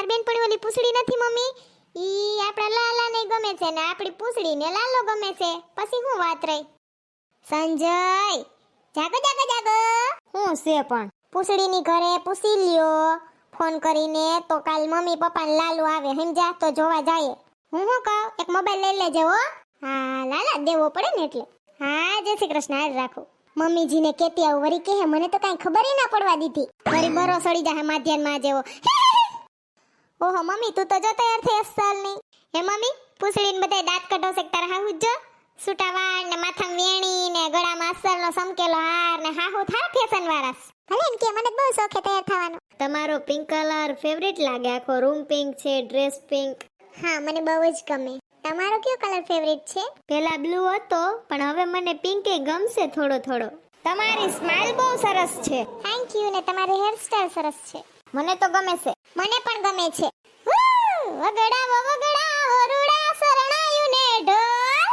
મારી બેનપણી ઓલી પૂછડી નથી, મમ્મી? ઈ આપણા લાલા ને ગમે છે ને આપણી પૂછડી ને લાલો ગમે છે. પછી હું વાત રહી? સંજય, જાગો જાગો જાગો. હું છે પણ? પૂછડીની ઘરે પૂછી લ્યો. ફોન કરીને તો કાલ મમ્મી પપ્પા ને લાલુ આવે, સમજા? તો જોવા જાય. હું શું કહું? એક મોબાઈલ લઈ લેજે, હો. હા, લાલા, દેવો પડે ને એટલે. હા, જય શ્રી કૃષ્ણ, હાલ રાખો. મમ્મીજીને કેતી આવું, વરી કે મને તો કાંઈ ખબર ના પડવા દીધી. વરી બરો સડી જાય માધ્યાનમાં જેવો ઓહો મમ્મી તું તો જો તૈયાર થઈ અસલ હે મમ્મી પૂછડીને બધાય દાંત કઢો છે તારા હાહુ જ સૂટા વાળ ને માથામાં વેણી ને ગળામાં અસલનો સમકેલો હાર ને હાહુ થા ફેશન વાળાસ ભલે એમ કે મને બહુ શોખ છે તૈયાર થવાનો. તમારો પિંક કલર ફેવરિટ લાગે? આખો રૂમ પિંક છે ડ્રેસ પિંક હા મને બહુ જ ગમે. તમારો કયો કલર ફેવરિટ છે? પેલા બ્લુ હતો પણ હવે મને પિંકે ગમશે થોડો થોડો. તમારી સ્માઈલ બહુ સરસ છે. થેન્ક યુ ને તમારી હેરસ્ટાઈલ સરસ છે. મને તો ગમે છે. મને પણ ગમે છે. ઉહ, વગડાવો વગડાવો રૂડા શરણાયું ને ઢોલ.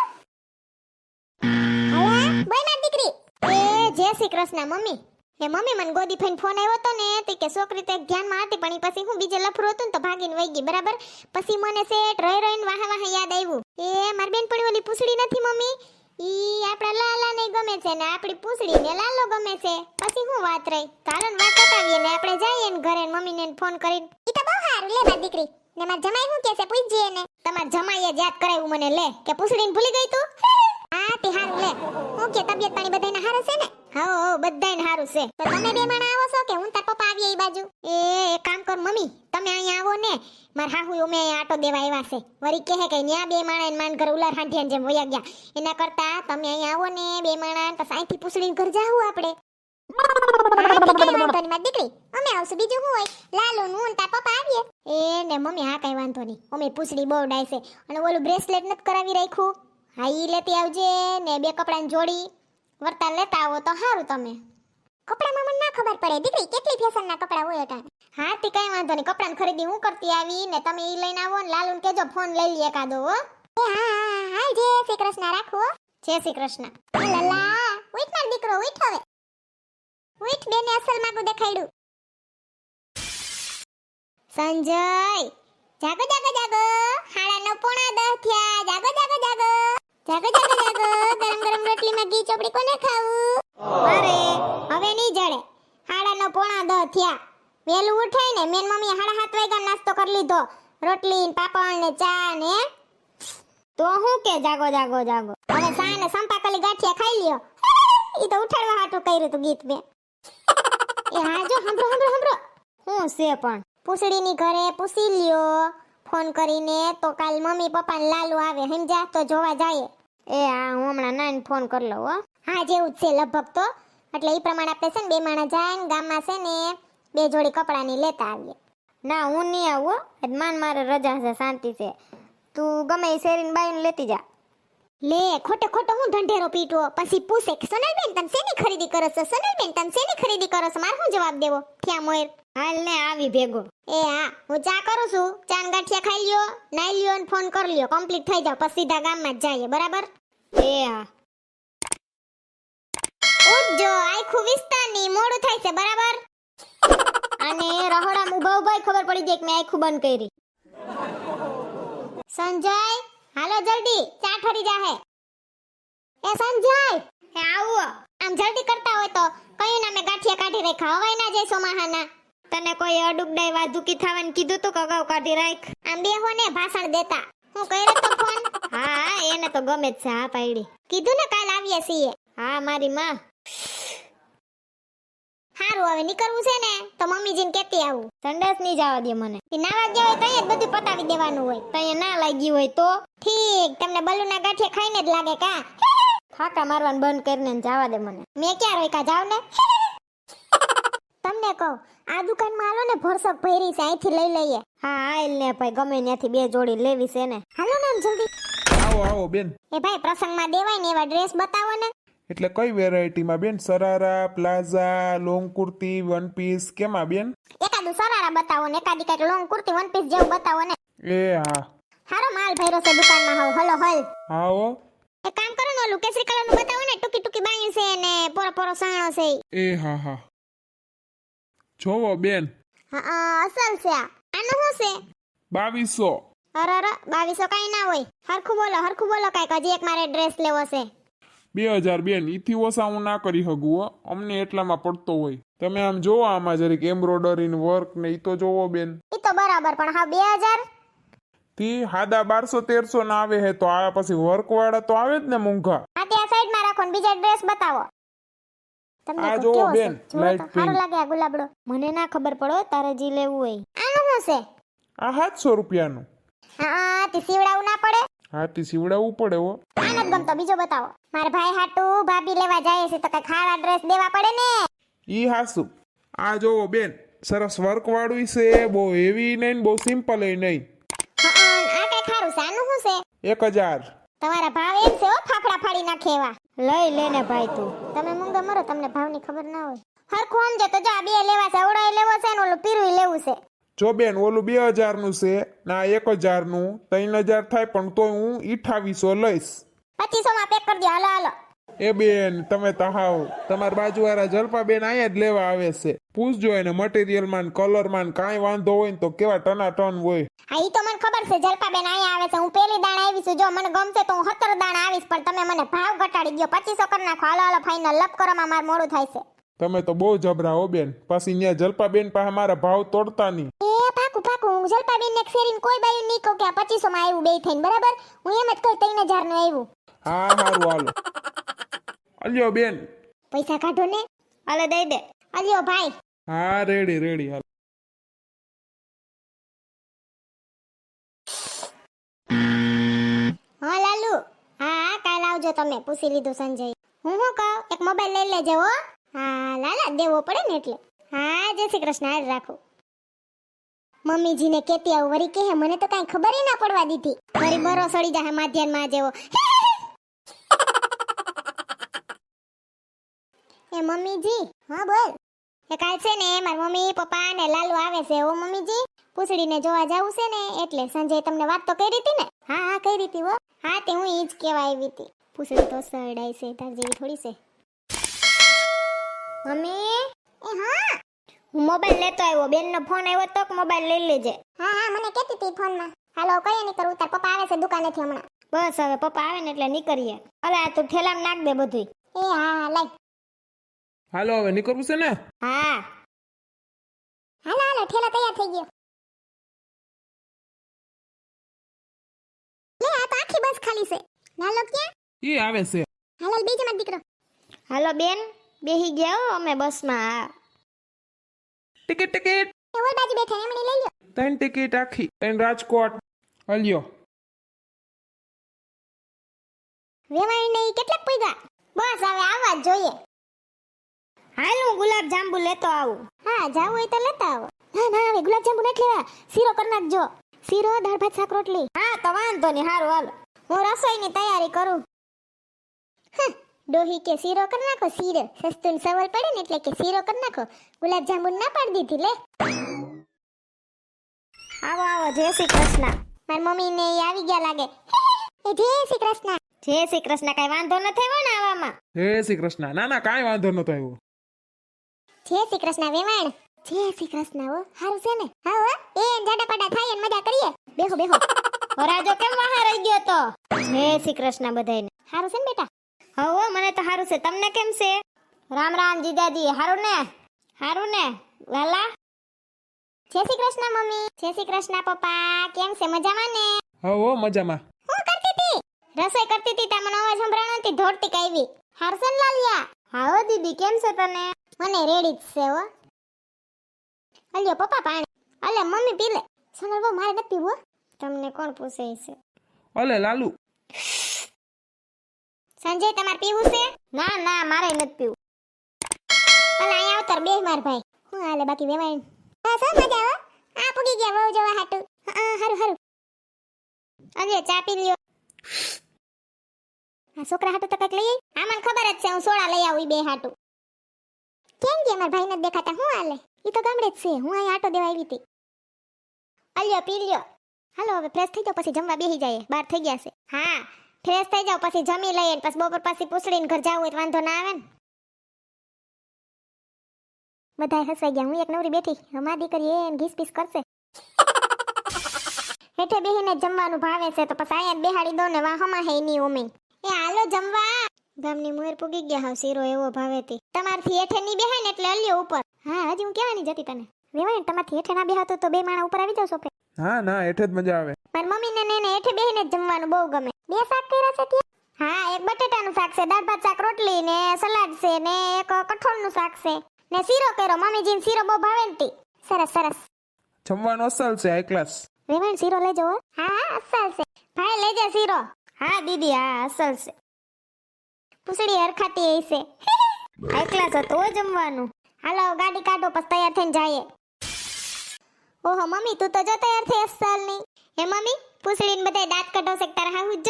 અલા, બોય દીકરી. એ જય શ્રી કૃષ્ણ મમ્મી. એ મમ્મી મને ગોદી ફઈને ફોન આવ્યો તો ને તે કે છોકરી તો ધ્યાનમાં હતી પણ પછી હું બીજે લફરું હતું ને તો ભાગીને વહી ગઈ બરાબર? પછી મને સેટ રહી રહીને વાહ વાહ યાદ આવ્યું. એ મારી બેનપણી ઓલી પૂછડી નથી મમ્મી. ઈ આપણા લાલાને ગમે છે ને આપણી પૂછડીને લાલો ગમે છે. પછી હું વાત રહી? કારણ વાત પતાવીએ ને આપણે જઈએ ને ઘરે મમ્મીને ફોન કરીને. ઈ તો બહુ સારું. લે મારી દીકરી. ને માર જમાઈ શું કહેશે પૂછજે ને તમાર જમાઈએ જ યાદ કરાવ્યું મને લે. કે પૂછડીને ભૂલી ગઈ તું? હા તે હારું. લે. હું કે તબિયત પાણી બધાને હારે છે ને? હા, હો, બધાયને સારું છે. તો તમે બે માણા આવો છો કે હું તાર પપ્પા આવીએ એ બાજુ? એ એક કામ કર મમ્મી, તમે અહીંયા આવો ને. મારા હાહુ અમે અહીંયા આટો દેવા આવ્યા છે. વરી કહે કે ન્યા બે માણા ને માન ઘર ઉલાર હાંઠિયાને જેમ વયા ગયા. એના કરતા તમે અહીંયા આવો ને, બે માણા તો અહીંથી પૂછડીને ઘર જાવું આપણે. વાંધો દીકરી, અમે આવશું. બીજું શું હોય? લાલુ નું તાર પપ્પા આવીએ. એ ને મમ્મી, હા, કઈ વાંધો નહીં. અમે પૂછડી બહુ ડાય છે. અને ઓલું બ્રેસલેટ નથી કરાવી રાખ્યું? હા, ઈ લેતી આવજે ને બે કપડાની જોડી. વર્તા લેતા આવો તો સારું તમે. કપડામાં મને ના ખબર પડે. દીકરી કેટલી ફેશનના કપડા હોય અટાણે હા તે કઈ વાંધો નહીં. કપડાની ખરીદી હું કરતી આવી ને તમે ઈ લઈને આવો ને લાલુને કેજો ફોન લઈ લઈએ કાદો હો. એ હા હા હા જય શ્રી કૃષ્ણ. રાખો જય શ્રી કૃષ્ણ. લલા ઉઠ માર દીકરો ઉઠ હવે. ઉઠ બેને અસલ માગું દેખાડ્યું સંજય જાગો જાગો જાગો. હાડા નો પોણા દસ થયા. જાગો જાગો જાગો. જાગો જાગો જાગો. ગરમ ગરમ રોટલીમાં ઘી, ચોપડી કોને ખાવું? અરે, હવે નહીં જડે. હાડા નો પોણા દ થયા. વેલું ઉઠાય ને, મેન મમ્મી હાડા હાથ વાગ્યા નાસ્તો કરી લીધો. રોટલી ને પાપડ ને ચા ને તો હું કે જાગો જાગો જાગો. હવે ચા ને સંપાકલી ગાંઠિયા ખાઈ લ્યો. ઈ તો ઉઠાડવા હાટું કર્યું તું ગીત મેં એ હા જો હંભરો હંભરો હંભરો હું છે પણ? પૂછડીની ઘરે પૂછી લ્યો. ફોન કરીને તો કાલ મમ્મી પપ્પા ને લાલુ આવે સમજા તો જોવા જાય. એ હા હું હમણાં નાઈને ફોન કરી લઉં, હો. હા, જેવું જ છે લગભગ તો. એટલે એ પ્રમાણે આપણે છે ને બે માણસ જાય ને ગામમાં છે ને બે જોડી કપડાની લેતા આવીએ. ના, હું નહીં આવું, હો. માન મારે રજા છે, શાંતિ છે. તું ગમે એ શેરીને બાઈને લેતી જા. લે, ખોટે ખોટો હું ઢંઢેરો પીટવો? પછી પૂછે સોનલબેન તમે શેની ખરીદી કરો છો? સોનલબેન તમે શેની ખરીદી કરો છો? મારે શું જવાબ દેવો? થયા મોર હાલ ને આવી ભેગો. એ હા, હું ચા કરું છું? ચા ને ગાંઠિયા ખાઈ લ્યો, નાઈ લ્યો ને ફોન કરી લ્યો. કમ્પ્લીટ થઈ જાવ, પછી સીધા ગામમાં જ જઈએ, બરાબર? એ હા. ઉઠજો આખું વિસ્તારની મોડું થાય છે, બરાબર? અને રહોડામાં ઊભા ઊભા ખબર પડી જાય કે મેં આખું બંધ કરી. સંજય, હાલો જલ્દી, ચા ઠરી જાહે. એ સંજય હે આવો. આમ જલ્દી કરતા હોય તો કયું નામે ગાંઠિયા કાઢી રાખ્યા? હવાય ના જઈશો, મહાના. તને કોઈ અડુકડાઈ વાધુકી થવાનું કીધું તો કગાવ કાઢી રાખ. આમ બેહો ને ભાષણ દેતા. હું કર્યો તો ફોન. હા એને તો ગમે જ છે હા પાયડી. કીધું ને કાલ આવીએ છીએ. હા મારી માં. હારું હવે નીકળવું છે ને તો મમ્મીજીને કેતી આવું. સંડાસ નહીં જવા દે મને. એ નાવા વાગ્યા હોય તઈ જ બધું પતાવી દેવાનું હોય. તઈ ના લાગી હોય તો? ઠીક તમને બલુના ગાંઠિયા ખાઈને જ લાગે કા? ફાકા મારવાનું બંધ કરીને જવા દે મને. મેં ક્યાં રોકા જાવ ને. તમને કહું આ દુકાનમાં હાલો ને ભરસક ભરી છે અહીંથી લઈ લઈએ. હા આયલ ને ભાઈ ગમે ત્યાંથી બે જોડી લેવી છે ને. હાલો ને આમ જલ્દી. આવો આવો બેન. એ ભાઈ પ્રસંગમાં દેવાય ને એવા ડ્રેસ બતાવો ને. એટલે કઈ વેરાયટીમાં બેન? Sharara palazzo long kurti one piece કેમાં બેન? એકાદું સરારા બતાવો ને એકાદી કંઈક લોંગ કુર્તી વન પીસ જેવું બતાવો ને. એ હા. હારો માલ ભર્યો છે દુકાનમાં હાવ. હલો હલ. હા હો એક કામ કરો ને ઓલું કેસરી કલરનું બતાવો ને ટૂકી ટૂકી બાયું છે ને પોરો પોરો સાણો છે એ હા હા. જોવો બેન. હા અસલ છે. આ આનું શું છે? બાવીસો. અરે અરે બાવીસો કાંઈ ના હોય. હરખું બોલો હરખું બોલો કાંઈક. હજી એક મારે ડ્રેસ લેવો છે. બે હજાર બેન ઈથી ઓછા હું ના કરી શકું હો. અમને એટલામાં પડતો હોય. તમે આમ જોવો આમાં જરીક એમ્બ્રોડરી વર્ક ને ઈ તો જોવો બેન. એ તો બરાબર પણ હા બે હજાર? થી હાદા બારસો તેરસો ના આવે હે તો આ પછી વર્ક વાળા તો આવે જ ને મોંઘા. આ ત્યાં સાઈડમાં રાખો ને બીજા ડ્રેસ બતાવો. તમને આ જો કેવો બેન, light તો સારો. લાગે આ ગુલાબડો. મને ના ખબર પડો તારે જે લેવું હોય. આનું શું આ સાતસો રૂપિયાનું. હા તે સીવડાવું ના પડે? હાથી સીવડાવવું પડે હો. આ નથી ગમતો. બીજો બતાવો. મારા ભાઈ હાટુ ભાભી લેવા જાય છે તો કઈ ખાવા ડ્રેસ દેવા પડે ને? ઈ હાસુ. આ જોવો બેન સરસ વર્ક વાળું છે બહુ હેવી નહીં ને બહુ સિમ્પલ નહીં. હા આ કઈ ખારું છે? આનું શું છે? એક હજાર. તમારા ભાવ એમ છે હો ફાફડા ફાડી નાખે એવા. લઈ લેને ભાઈ તું. તમે મૂંગા મરો તમને ભાવની ખબર ના હોય. હરખું સમજો તો જા બે લેવા છે ઓળાઈ લેવો છે ને ઓલું પીરું લેવું છે. જો બેન ઓલું બે હજારનું છે ના એક હજારનું ત્રણ હજાર થાય પણ તો હું ઈઠાવીસો લઈશ. પચીસો માં પેક કરી દો હાલો હાલો. એ બેન તમે તો હાવ તમારા બાજુવાળા જલપા બેન અહીંયા જ લેવા આવે છે. પૂછજો એને મટીરિયલમાં કલરમાં કાંઈ વાંધો હોય ને તો કેવા ટનાટન હોય. હા ઈ તો મને ખબર છે જલપાબેન અહીંયા આવે છે. હું પેલી દાણ આવી છું. જો મને ગમશે તો હું સત્તર દાણ આવીશ પણ તમે મને ભાવ ઘટાડી ગયો પચીસો કરી નાખો. હાલો હાલો ફાઇનલ લપ કરવામાં મારું મોડું થાય છે. તમે તો બહુ જબરા હો બેન. પછી અહીંયા જલપા બેન પાસે મારા ભાવ તોડતા નહીં. પાકું હું જલપાબેન ને ફેરીને કોઈ બાયું નહીં કહું કે આ માં આવ્યું બે થઈને બરાબર? હું એમ જ કહી ત્રણ હજારનું આવ્યું હા હારું હાલો. અલ્યો બેન. પૈસા કાઢો ને. હાલો દઈ દે. અલ્યો ભાઈ. હા રેડી રેડી હાલ. હા લાલુ. હા કાલ આવજો તમે. પૂછી લીધું સંજય. હું શું કહું? એક મોબાઈલ લઈ લેજે હો. હા લાલા દેવો પડે ને એટલે. હા જય શ્રી કૃષ્ણ. હાલ રાખું. મમ્મીજીને કેતી આવું. વરી કે મને તો કાંઈ ખબર ના પડવા દીધી. વરી બરો સડી જાય માધ્યાનમાં જેવો એ મમ્મીજી, હા બોલ. એ કાલ છે ને મારા મમ્મી, પપ્પા ને લાલુ આવે છે. ઓ મમ્મીજી, પૂછડીને જોવા જાવું છે ને, એટલે સંજય તમને વાત તો કરી હતી ને? હા હા, કરી હતી હો. હા, તે હું ઈ જ આવી હતી. પૂછડી તો સરડાઈ છે, તાર જેવી થોડી છે. મમ્મી? એ હા. હું મોબાઈલ લેતો આવ્યો. બેનનો ફોન આવ્યો તો મોબાઈલ લઈ લેજે. હા હા, મને કહેતી હતી ફોનમાં. હાલો કઈ નહીં કરું તાર પપ્પા આવે છે દુકાનેથી હમણાં. બસ હવે પપ્પા આવે ને એટલે નીકળીએ. આ તું ઠેલામાં નાખ દે બધું એ હા લઈ હાલો હવે નીકળવું છે ને? હા. હાલો હાલો ઠેલો તૈયાર થઈ ગયો. લે આ તો આખી બસ ખાલી છે. લાલો ક્યાં? ઈ આવે છે. હાલો બીજો માં દીકરો. હાલો બેન બેહી ગયા હો અમે બસમાં ટિકિટ ટિકિટ. ઓલ બાજુ બેઠા એમણે લઈ લ્યો. ત્રણ ટિકિટ આખી ત્રણ રાજકોટ. હલ્યો વેવાઈ નહીં કેટલાક પૈગા બસ હવે આવવા જ જોઈએ. હાલ હું ગુલાબ જાંબુ લેતો આવું. હા જાવ હોય તો લેતા આવો. ના ના હવે ગુલાબ જાંબુ નથી લેવા. શીરો કરી નાખજો. શીરો દાળ ભાત શાક રોટલી. હા તો વાંધો નહીં હારું હાલ. હું રસોઈની તૈયારી કરું. ડોહી કે શીરો કરી નાખો શીરો. સસ્તું સવાલ પડે ને એટલે કે શીરો કરી નાખો. ગુલાબ જાંબુ ના પાડી દીધી લે. આવો આવો જય શ્રી કૃષ્ણ. મારી મમ્મી ને આવી ગયા લાગે. એ જય શ્રી કૃષ્ણ. જય શ્રી કૃષ્ણ કઈ વાંધો ન થયો ને આવામાં? જય શ્રી કૃષ્ણ. ના ના કાંઈ વાંધો નતો આવ્યો. જય શ્રી કૃષ્ણ વેવાણ જય શ્રી કૃષ્ણ હો હારું છે ને? હા હો એ જાડા પાડા થાય અને મજા કરીએ. બેહો બેહો. વરાજો કેમ વાહા રહી ગયો તો? જય શ્રી કૃષ્ણ બધાયને. હારું છે ને બેટા? હા હો મને તો હારું છે. તમને કેમ છે? રામ રામ જીજાજી હારું ને? હારું ને? વાલા? જય શ્રી કૃષ્ણ મમ્મી. જય શ્રી કૃષ્ણ પપ્પા. કેમ છે? મજામાં ને? હો મજામાં. હું કરતી હતી રસોઈ કરતી હતી તમને અવાજ સંભળાણો હતી ધોડતી કાવી હારસન લાલિયા? હા હો દીદી કેમ છે તને મને રેડી જ છે હો. અલ્યો પપ્પા પાણી. અલે મમ્મી પી લે. સંગલ બહુ મારે નથી પીવું તમને કોણ પૂછે છે? અલે લાલુ. સંજય તમારે પીવું છે? ના ના મારે નથી પીવું. અલે અહીંયા આવતર બે માર ભાઈ. હું હાલે બાકી વેવાય હા સર મજા હો. આ પૂગી ગયા બહુ જોવા હાટુ. હા હારું હારું. અલ્યો ચા પી લ્યો. આ છોકરા હાટુ તો લઈ? આ મને ખબર જ છે, હું સોડા લઈ આવું બે હાટુ. કેમ કે મારા ભાઈને દેખાતા? હું હાલે? ઈ તો ગામડે જ છે, હું અહીં આટો દેવા આવી હતી. અલ્યો પી લ્યો હાલો, હવે ફ્રેશ થઈ જાવ પછી જમવા બેહી જાય બાર થઈ ગયા છે. હા ફ્રેશ થઈ જાવ પછી જમી લઈએ પછી બપોર પછી પૂછડીને ઘર જવું હોય તો વાંધો ના આવે ને. બધા હસવાઈ ગયા. હું એક નવરી બેઠી. અમારી દીકરી એને ઘીસ પીસ કરશે. હેઠે બેહીને જમવાનું ભાવે છે, તો પછી અહીંયા બેહાડી દો ને વાહમાં હે ની ઓમે એ હાલો જમવા. ગામની મુહેર પૂગી ગયા હાવ શીરો એવો ભાવે તે. તમારથી હેઠે ની બેહે ને એટલે અલ્યો ઉપર. હા હજી હું કહેવાની જતી તને. વેવાય તમારથી હેઠે ના બેહાતો તો બે માણા ઉપર આવી જાવ સોફે હા ના હેઠે જ મજા આવે. મારી મમ્મીને ને એને હેઠે બેહીને જ જમવાનું બહુ ગમે. બે શાક કર્યા છે ત્યાં હા એક બટેટાનું શાક છે દાળ ભાત શાક રોટલી ને સલાડ છે ને એક કઠોળનું શાક છે. ને શીરો કર્યો મમ્મીજીને શીરો બહુ ભાવે ને સરસ સરસ. જમવાનું અસલ છે હાઈ ક્લાસ વેવાણ શીરો લેજો હા હા અસલ છે. હા, દીદી હા અસલ છે. પૂછડી હરખાતી હશે છે. એકલા છો તો જમવાનું. હાલો, ગાડી કાઢો, પછી તૈયાર થઈને જઈએ. ઓહો, મમ્મી, તું તો જો તૈયાર થઈ અસલની હે, મમ્મી, પૂછડીને બધાય દાંત કાઢો છે તારા હાહુ જ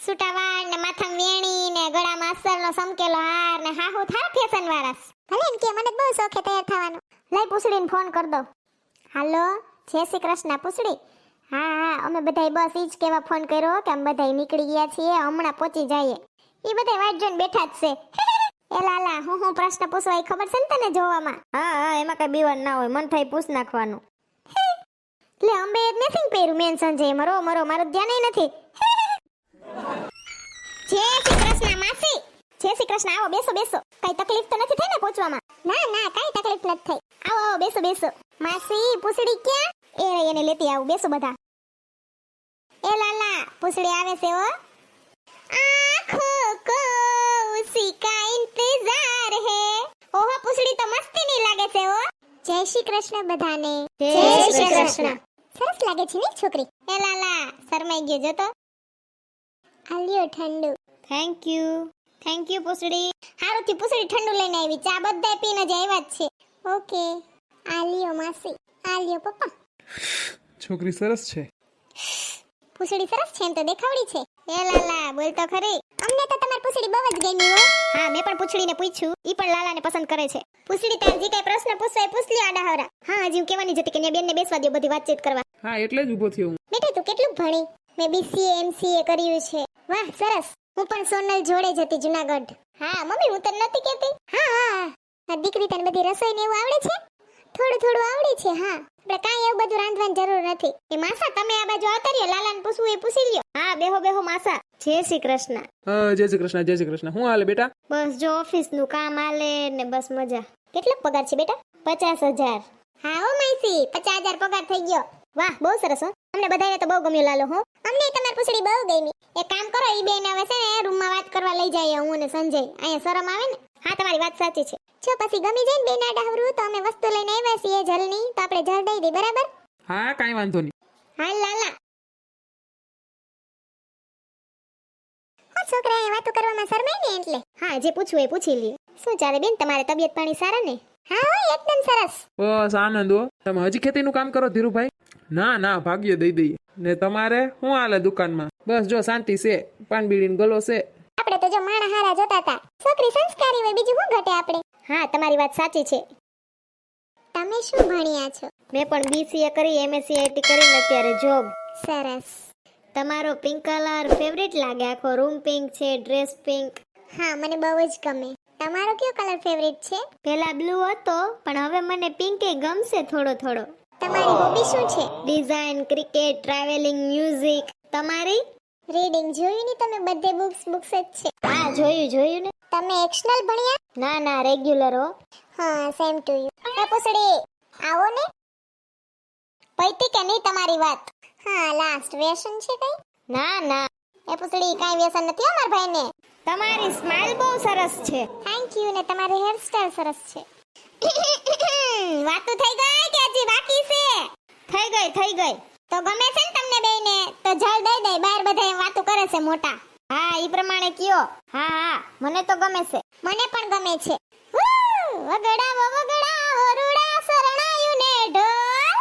સૂટા વાળ ને માથામાં વેણી ને ગળામાં અસલનો સમકેલો હાર ને હાહુ થાય ફેશન વાળા ભલે કે, મને બહુ શોખે તૈયાર થવાનો. લઈ પૂછડીને ફોન કર દો હાલો, જય શ્રી કૃષ્ણ, પૂછડી. હા હા અમે બધાય બસ ઈ જ કેવા ફોન કર્યો કે અમે બધાય નીકળી ગયા છીએ હમણાં પહોંચી જઈએ. એ બધાય વાટ જોઈને બેઠા જ છે. એ લાલા હું હું પ્રશ્ન પૂછવા ખબર છે ને તને જોવામાં? હા હા એમાં કઈ બીવાન ના હોય મન થાય પૂછ નાખવાનું. એટલે અંબે જ નથી પહેર્યું મેન સંજય મરો મરો મારું ધ્યાન નથી. જય શ્રી કૃષ્ણ માસી. જય શ્રી કૃષ્ણ આવો બેસો બેસો. કઈ તકલીફ તો નથી થઈ ને પહોંચવામાં? ના ના કઈ તકલીફ નથી થઈ. આવો આવો બેસો બેસો. માસી પૂછડી ક્યાં? એ એને લેતી આવું બેસો બધા. એ લાલા પૂછડી આવે છે હો. આંખો કો ઉસી કા ઇંતજાર હે. ઓહો પૂછડી તો મસ્તીની લાગે છે હો. જય શ્રી કૃષ્ણ બધાને. જય શ્રી કૃષ્ણ. સરસ લાગે છે ને છોકરી? એ લાલા શરમાઈ ગયો જો તો આલ્યો ઠંડુ. થેન્ક યુ થેન્ક યુ પૂછડી. હારું થી પૂછડી ઠંડુ લઈને આવી. ચા બધા પીને જ આવ્યા જ છે. ઓકે. આલ્યો માસી આલ્યો પપ્પા. છોકરી સરસ છે. પૂછડી સરસ છે એમ તો દેખાવડી છે. એ લાલા બોલ તો ખરી. અમને તો તમારી પૂછડી બહુ જ ગમી હો. હા મેં પણ પૂછડીને પૂછ્યું. ઈ પણ લાલાને પસંદ કરે છે. પૂછડી તાર જે કઈ પ્રશ્ન પૂછવાય પૂછ લ્યો આડા હવરા હા હજી હું કહેવાની જતી કે ને બેનને બેસવા દો બધી વાતચીત કરવા. હા એટલે જ ઊભો થયો હું. બેટા તું કેટલું ભણી? મેં બીસીએ એમસીએ કર્યું છે. વાહ સરસ. હું પણ સોનલ જોડે જ હતી જુનાગઢ. હા મમ્મી હું તને નથી કહેતી? હા હા. આ દીકરી તને બધી રસોઈ ને એવું આવડે છે? થોડું થોડું આવડે છે હા. આપણે કાંઈ એવું બધું રાંધવાની જરૂર નથી. એ માસા તમે આ બાજુ આવતા રહ્યો લાલાને પૂછવું એ પૂછી લ્યો. હા બેહો બેહો માસા. જય શ્રી કૃષ્ણ. જય શ્રી કૃષ્ણ જય શ્રી કૃષ્ણ. હું હાલે બેટા? બસ જો ઓફિસનું કામ હાલે ને બસ મજા. કેટલો પગાર છે બેટા? પચાસ હજાર. હા હો માઈસી પચાસ હજાર પગાર થઈ ગયો. વાહ બહુ સરસ હો. અમને બધાને તો બહુ ગમ્યું લાલો હો. અમને તમારી પૂછડી બહુ ગમી. એક કામ કરો એ બેન હવે છે ને રૂમમાં વાત કરવા લઈ જાય હું અને સંજય. અહીંયા શરમ આવે ને? હા તમારી વાત સાચી છે. જો પછી ગમી જાય ને હવરું તો અમે વસ્તુ લઈને આવ્યા છીએ જલની. તો આપણે જલ દઈ દઈ બરાબર? હા કાઈ વાંધો નહીં. હાલ લાલા. હા છોકરા એ વાતો કરવામાં શરમાય ને એટલે. હા જે પૂછવું એ પૂછી લ્યો. શું ચાલે બેન તમારે તબિયત પાણી સારા ને? હા હો એકદમ સરસ. બસ આનંદ હો. તમે હજી ખેતીનું કામ કરો ધીરુભાઈ? ના ના ભાગ્ય દઈ દઈએ. ને તમારે? શું હાલે દુકાનમાં. બસ જો શાંતિ છે. પાન બીડીને ગલો છે. આપણે તો જો માણા હારા જોતા હતા. છોકરી સંસ્કારી હોય બીજું શું ઘટે આપણે? હા તમારી વાત સાચી છે. તમે શું ભણ્યા છો? મેં પણ બીસીએ કરી એમએસસી આઈટી કરીને અત્યારે જોબ સરસ. તમારો પિંક કલર ફેવરેટ લાગે? આખો રૂમ પિંક છે ડ્રેસ પિંક હા મને બહુ જ ગમે. તમારો કયો કલર ફેવરિટ છે? પેલા બ્લુ હતો પણ હવે મને પિંકે ગમશે થોડો થોડો. તમારી હોબી શું છે? ડિઝાઇન ક્રિકેટ ટ્રાવેલિંગ મ્યુઝિક તમારી? રીડિંગ જોયું ને તમે બધે બુક્સ બુક્સ જ છે. હા જોયું જોયું ને? તમે એક્શનલ ભણ્યા? ના ના રેગ્યુલર હો. હા સેમ ટુ યુ એ પૂછડી આવો ને. પૈતી કે નહીં તમારી વાત? હા લાસ્ટ વ્યસન છે કઈ? ના ના. એ પૂછડી કાઈ વ્યસન નથી અમાર ભાઈને? તમારી સ્માઇલ બહુ સરસ છે. થેન્ક યુ ને તમારી હેરસ્ટાઈલ સરસ છે. વાતો થઈ ગઈ કે હજી બાકી છે? થઈ ગઈ થઈ ગઈ. તો ગમે છે ને તમને બેયને તો જલ દઈ દઈ બહાર બધા વાતો કરે છે મોટા. હા ઈ પ્રમાણે કયો. હા હા મને તો ગમે છે. મને પણ ગમે છે. વગડાવો વગડાવો રૂડા શરણાયું ને ઢોલ.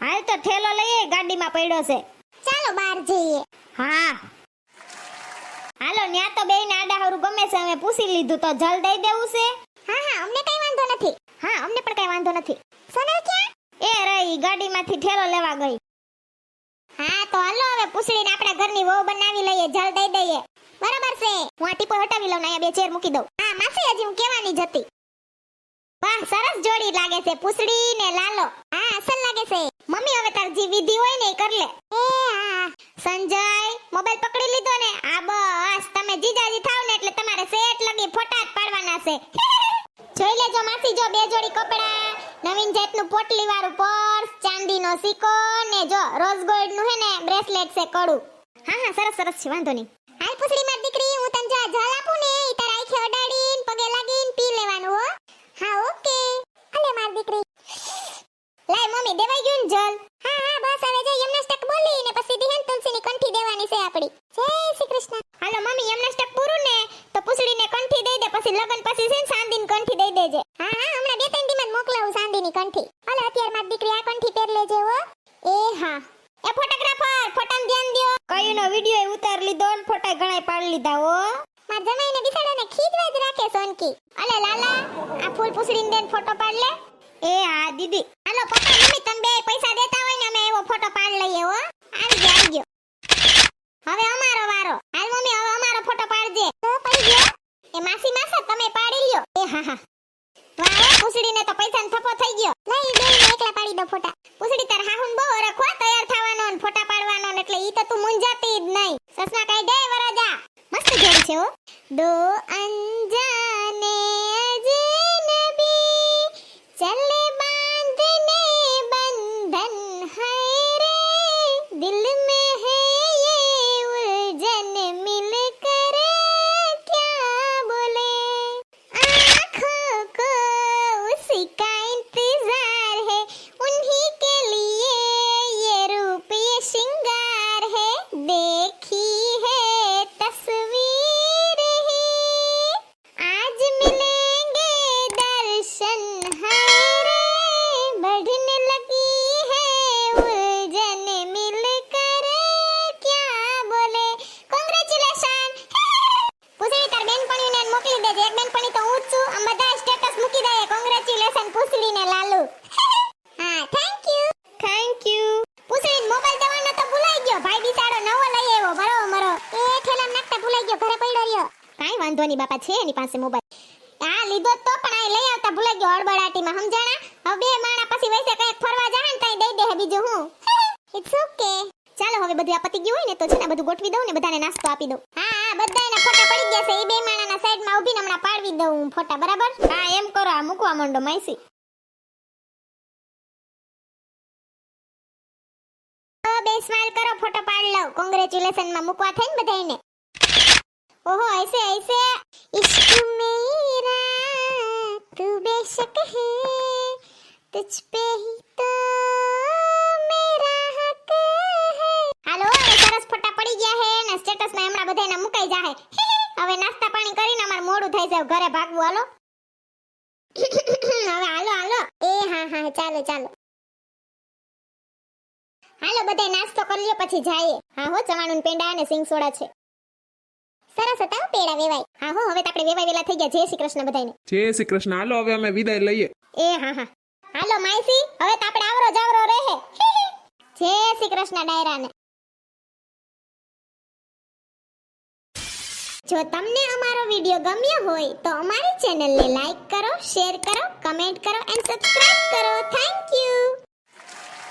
હાલ તો ઠેલો લઈએ ગાડીમાં પડ્યો છે. ચાલો બહાર જઈએ. હા. હાલો ન્યા તો બેયને આડાહરું ગમે છે અમે પૂછી લીધું તો જલ દઈ દેવું છે. હા હા અમને કઈ વાંધો નથી. હા અમને પણ કઈ વાંધો નથી. સોનલ ક્યાં? એ રહી ગાડીમાંથી ઠેલો લેવા ગઈ. હા, તો હાલો હવે પૂછડીને આપણા ઘરની વહુ બનાવી લઈએ, જલ દઈ દઈએ. બરાબર છે? હું આ ટીપો હટાવી લઉં અહીંયા બે ચેર મૂકી દઉં. હા, માસી હજી હું કહેવાની જ હતી. વાહ સરસ જોડી લાગે છે પૂછડી ને લાલો. હા, અસલ લાગે છે. મમ્મી, હવે તાર જે વિધિ હોય ને એ કર લે. એ સંજય, મોબાઈલ પકડી લીધો ને? આ બસ, તમે જીજાજી થાવ ને એટલે તમારે સેટ લગી ફોટા જ પાડવાના છે. જોઈ લેજો માસી, જો બે જોડી કપડા, નવીન જાતનું પોટલી વાળું પર્સ ચાંદીનો સિક્કો ને જો રોઝ ગોલ્ડનું હે ને બ્રેસલેટ છે, કડું. હા હા, સરસ સરસ છે, વાંધો નહીં. હાલ પૂછડી માર દીકરી, હું તને જા જલ આપું ને, ઈ તારા આંખે અડાડીન, પગે લાગીન પી લેવાનું, હો. હા, ઓકે. અલે માર દીકરી. લાય, મમ્મી, દેવાઈ ગયું જલ હા હા, બસ, હવે જો યમનાસ્ટક બોલી ને પછી દીહન તુલસી ની કંઠી દેવાની છે આપડી જય શ્રી કૃષ્ણ હાલો મમ્મી યમનાસ્ટક પૂરું ને તો પૂછડીને કંઠી દઈ દે પછી લગન પછી છે ને સાંદીની કંઠી દઈ દેજે. હા હા હમણાં બે ત્રણ દીમાં મોકલાવું સાંદીની કંઠી. અલે અત્યારમાં દીકરી આ કંઠી પહેર લેજે હો. એ હા. એ ફોટોગ્રાફર ફોટામાં ધ્યાન દ્યો. કયુંનો વિડિયો ઉતાર લીધો ને ફોટા ગણાય પાડી લીધા હો. માર જમાઈને બિસાડાને ખીજવા જ રાખે સોનકી. અલે લાલા આ ફૂલ પૂછડીને દેન ફોટો પાડ લે. એ હા દીદી. પાસે મોબાઈલ. આ લીધો તો પણ આ લઈ આવતા ભૂલાઈ ગયો હળબડાટીમાં સમજાણા? હવે બે માણા પછી વૈસે કઈ ફરવા જાહે ને તઈ દઈ દે બીજું હું. ઇટ્સ ઓકે ચાલો હવે બધું આ પતી ગયું હોય ને તો છે ને બધું ગોઠવી દઉં ને બધાને નાસ્તો આપી દઉં. હા હા બધાયના ફોટા પડી ગયા છે. એ બે માણાના સાઈડમાં ઊભીને હમણાં પાડવી દઉં હું ફોટા બરાબર? હા એમ કરો આ મૂકવા માંડો માઈસી બે સ્માઈલ કરો ફોટો પાડી લઉં. કોંગ્રેચ્યુલેશનમાં મૂકવા થાય ને બધાયને ઓહો ऐसे ऐसे इश्क मेरा तू बेशक है तुझ पे ही तो मेरा हक है હાલો હવે સરસ ફોટા પડી ગયા હે ને સ્ટેટસ માં હમણાં બધાયના મુકાઈ જાહે હવે નાસ્તા પાણી કરીને અમાર મોડું થઈ જાય ઘરે ભાગવું હાલો હવે હાલો હાલો એ હા હા ચાલો ચાલો હાલો બધાય નાસ્તો કરી લ્યો પછી જાઈએ હા હો ચવાણું ને પેંડા અને સિંગ સોડા છે સરસ હતા પેડા વેવાય. હા હો હવે તો આપણે વેવાય વેલા થઈ ગયા. જય શ્રી કૃષ્ણ બધાયને. જય શ્રી કૃષ્ણ. હાલો હવે અમે વિદાય લઈએ. એ હા હા. હાલો માઈસી હવે તો આપણે આવરો જાવરો રહે. જય શ્રી કૃષ્ણ ડાયરાને. જો તમને અમારો વિડિયો ગમ્યો હોય તો અમારી ચેનલને લાઈક કરો શેર કરો કમેન્ટ કરો એન્ડ સબસ્ક્રાઇબ કરો. Thank you